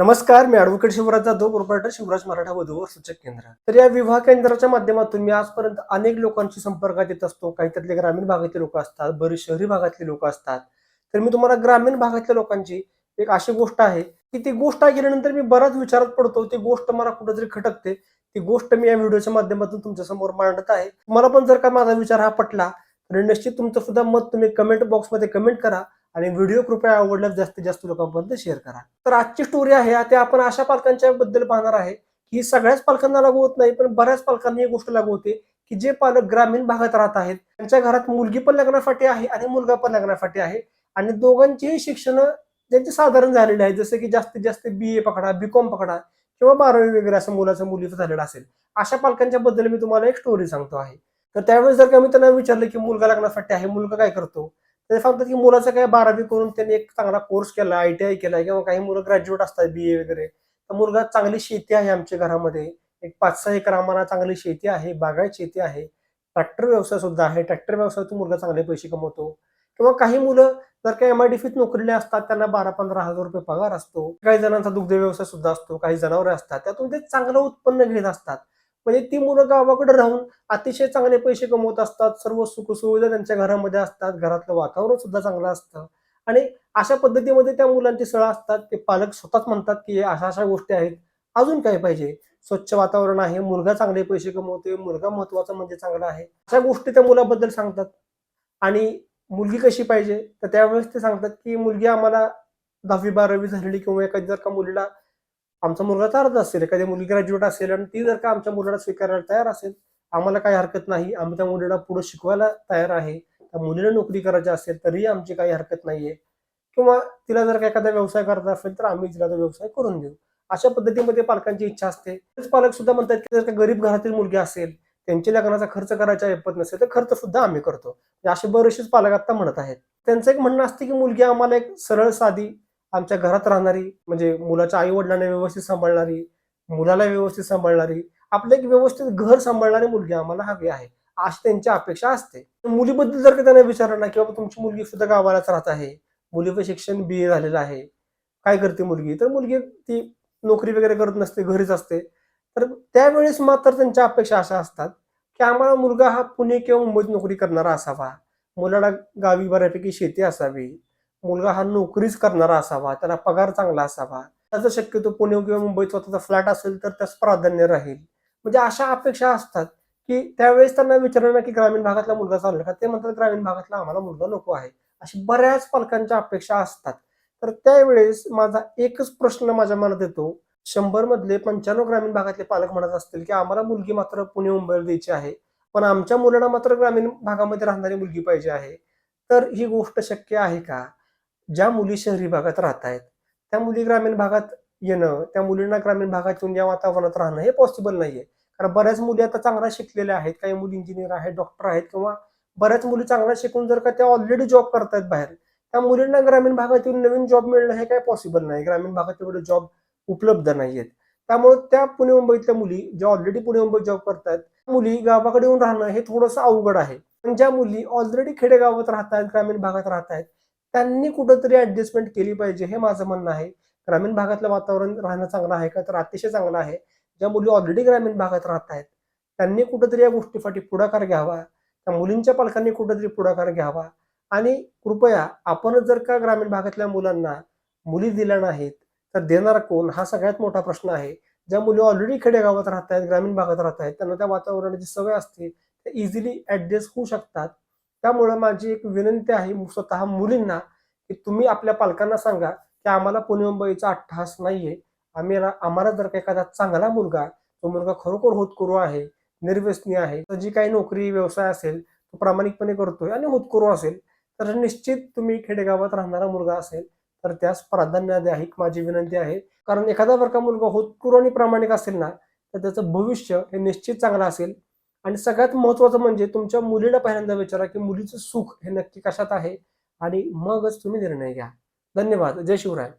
नमस्कार मी advocate Shivraj Jadhav proprietor Shivraj Maratha वधू सूचक केंद्र. तर या विवाह केंद्राच्या माध्यमातून मी आजपर्यंत अनेक लोकांशी संपर्कात येत असतो. काही त्यातले ग्रामीण भागातले लोक असतात बरेच शहरी भागातले लोक असतात. तर मी तुम्हाला ग्रामीण भागातल्या लोकांची एक अशी गोष्ट आहे की ती गोष्ट ऐकल्यानंतर मी बराच विचारात पडतो. ती गोष्ट मला कुठेतरी खटकते. ती गोष्ट मी या व्हिडिओच्या माध्यमातून तुमच्यासमोर मांडत आहे. मला पण जर का माझा विचार हा पटला तर निश्चित तुमचं सुद्धा मत तुम्ही कमेंट बॉक्समध्ये कमेंट करा. आणि व्हिडिओ कृपया आवडल्यास जास्तीत जास्त लोकांपर्यंत शेअर करा. तर आजची स्टोरी आहे ते आपण अशा पालकांच्या बद्दल पाहणार आहे की ही सगळ्याच पालकांना लागू होत नाही पण बऱ्याच पालकांना ही गोष्ट लागू होते की जे पालक ग्रामीण भागात राहत आहेत त्यांच्या घरात मुलगी पण लग्नासाठी आहे आणि मुलगा पण लग्नासाठी आहे. आणि दोघांचीही शिक्षण त्यांचे साधारण झालेले आहे जसं की जास्तीत जास्त बी ए पकडा बी कॉम पकडा किंवा बारावी वगैरे असं मुलाचं मुलीचं झालेलं असेल. अशा पालकांच्या बद्दल मी तुम्हाला एक स्टोरी सांगतो आहे. तर त्यावेळेस जर का मी त्यांना विचारलं की मुलगा लग्नासाठी आहे मुलगा काय करतो? ते सांगतात की मुलाचं काय बारावी करून त्यांनी एक चांगला कोर्स केला आय टी आय केला किंवा काही मुलं ग्रॅज्युएट असतात बी ए वगैरे. तर मुलगा चांगली शेती आहे आमच्या घरामध्ये. एक पाच सहा एकर आम्हाला चांगली शेती आहे बागायत शेती आहे. ट्रॅक्टर व्यवसाय सुद्धा आहे. ट्रॅक्टर व्यवसायातून मुलगा चांगले पैसे कमवतो. किंवा काही मुलं जर काही एमआयडीफीत नोकरीला असतात त्यांना बारा पंधरा हजार रुपये पगार असतो. काही जणांचा दुग्ध व्यवसाय सुद्धा असतो काही जनावरे असतात. त्यातून ते चांगलं उत्पन्न घेत असतात. म्हणजे ती मुलं गावाकडे राहून अतिशय चांगले पैसे कमवत असतात सर्व सुखसुविधा त्यांच्या घरामध्ये असतात घरातलं वातावरण सुद्धा चांगलं असतं. आणि अशा पद्धतीमध्ये त्या मुलांची सळ असतात ते पालक स्वतःच म्हणतात की अशा अशा गोष्टी आहेत अजून काय पाहिजे? स्वच्छ वातावरण आहे मुलगा चांगले पैसे कमवतोय मुलगा महत्त्वाचा म्हणजे चांगला आहे. अशा गोष्टी त्या मुलाबद्दल सांगतात. आणि मुलगी कशी पाहिजे? तर त्यावेळेस ते सांगतात की मुलगी आम्हाला दहावी बारावी झालेली किंवा एखादी जर का मुलीला आमचा मुलगा चारत असेल. एखादी मुलगी ग्रॅज्युएट असेल आणि ती जर का आमच्या मुलाला स्वीकारायला तयार असेल आम्हाला काही हरकत नाही. आम्ही त्या मुलीला पुढे शिकवायला तयार आहे. त्या मुलीला नोकरी करायची असेल तरीही आमची काही हरकत नाहीये. किंवा तिला जर का एखादा व्यवसाय करायचा असेल तर आम्ही तिला तो व्यवसाय करून देऊ. अशा पद्धतीमध्ये पालकांची इच्छा असते. तेच पालक सुद्धा म्हणतात की जर का गरीब घरातील मुलगी असेल त्यांच्या लग्नाचा खर्च करायचा ऐपत नसेल तर खर्च सुद्धा आम्ही करतो. म्हणजे असे बरेचसेच पालक आता म्हणत आहेत. त्यांचं एक म्हणणं असते की मुलगी आम्हाला एक सरळ साधी आमच्या घरात राहणारी म्हणजे मुलाच्या आई वडिलांना व्यवस्थित सांभाळणारी मुलाला व्यवस्थित सांभाळणारी आपलं एक व्यवस्थित घर सांभाळणारी मुलगी आम्हाला हवी आहे अशी त्यांची अपेक्षा असते. मुलीबद्दल जर का त्यांना विचारलं ना की बाबा तुमची मुलगी सुद्धा गावालाच राहत आहे मुलीचं शिक्षण बी ए झालेलं आहे काय करते मुलगी? तर मुलगी ती नोकरी वगैरे करत नसते घरीच असते. तर त्यावेळेस मात्र त्यांच्या अपेक्षा अशा असतात की आम्हाला मुलगा हा पुणे किंवा मुंबईत नोकरी करणारा असावा. मुलाला गावी बऱ्यापैकी शेती असावी. मुलगा हा नोकरीच करणारा असावा त्याला पगार चांगला असावा त्याचा शक्यतो पुणे किंवा मुंबईत स्वतःचा फ्लॅट असेल तर त्यास प्राधान्य राहील. म्हणजे अशा अपेक्षा असतात की त्यावेळेस त्यांना विचारलं ना की ग्रामीण भागातला मुलगा चालला का ते म्हणतात ग्रामीण भागातला आम्हाला मुलगा नको आहे. अशी बऱ्याच पालकांच्या अपेक्षा असतात. तर त्यावेळेस माझा एकच प्रश्न माझ्या मनात येतो. शंभर मधले पंच्याण्णव ग्रामीण भागातले पालक म्हणत असतील की आम्हाला मुलगी मात्र पुणे मुंबईला द्यायची आहे पण आमच्या मुलांना मात्र ग्रामीण भागामध्ये राहणारी मुलगी पाहिजे आहे. तर ही गोष्ट शक्य आहे का? ज्या मुली शहरी भागात राहत आहेत त्या मुली ग्रामीण भागात येणं त्या मुलींना ग्रामीण भागात येऊन या वातावरणात राहणं हे पॉसिबल नाहीये. कारण बऱ्याच मुली आता चांगल्या शिकलेल्या आहेत काही मुली इंजिनियर आहेत डॉक्टर आहेत किंवा बऱ्याच मुली चांगल्या शिकून जर का त्या ऑलरेडी जॉब करतायत बाहेर त्या मुलींना ग्रामीण भागात येऊन नवीन जॉब मिळणं हे काही पॉसिबल नाही. ग्रामीण भागात एवढे जॉब उपलब्ध नाही आहेत त्यामुळे त्या पुणे मुंबईतल्या मुली ज्या ऑलरेडी पुणे मुंबईत जॉब करतात मुली गावाकडे येऊन राहणं हे थोडंसं अवघड आहे. पण ज्या मुली ऑलरेडी खेडेगावात राहत आहेत ग्रामीण भागात राहत आहेत त्यांनी कुठंतरी ऍडजस्टमेंट केली पाहिजे हे माझं म्हणणं आहे. ग्रामीण भागातलं वातावरण राहणं चांगलं आहे का? तर अतिशय चांगलं आहे. ज्या मुली ऑलरेडी ग्रामीण भागात राहत आहेत त्यांनी कुठंतरी या गोष्टीसाठी पुढाकार घ्यावा. त्या मुलींच्या पालकांनी कुठंतरी पुढाकार घ्यावा. आणि कृपया आपणच जर का ग्रामीण भागातल्या मुलांना मुली दिल्या नाहीत तर देणार कोण? हा सगळ्यात मोठा प्रश्न आहे. ज्या मुली ऑलरेडी खेडेगावात राहत आहेत ग्रामीण भागात राहत आहेत त्यांना त्या वातावरणाची सवय असते ते इझिली ऍडजस्ट होऊ शकतात. त्यामुळे माझी एक विनंती आहे स्वतः मुलींना की तुम्ही आपल्या पालकांना सांगा की आम्हाला पुणे मुंबईचा अट्टहास नाहीये. आम्ही आम्हाला जर का एखादा चांगला मुलगा तो मुलगा खरोखर होतकरू आहे निर्व्यसनी आहे तर जी काही नोकरी व्यवसाय असेल तो प्रामाणिकपणे करतोय आणि होतकरू असेल तर निश्चित तुम्ही खेडेगावात राहणारा मुलगा असेल तर त्यास प्राधान्य द्या. ही माझी विनंती आहे. कारण एखादा जर का मुलगा होतकरू आणि प्रामाणिक असेल ना तर त्याचं भविष्य हे निश्चित चांगलं असेल. आणि सगळ्यात महत्वाचं म्हणजे तुमच्या मुलीला पहिल्यांदा विचारा की मुलीचं सुख हे नक्की कशात आहे? आणि मगच तुम्ही निर्णय घ्या. धन्यवाद. जय शिवराय.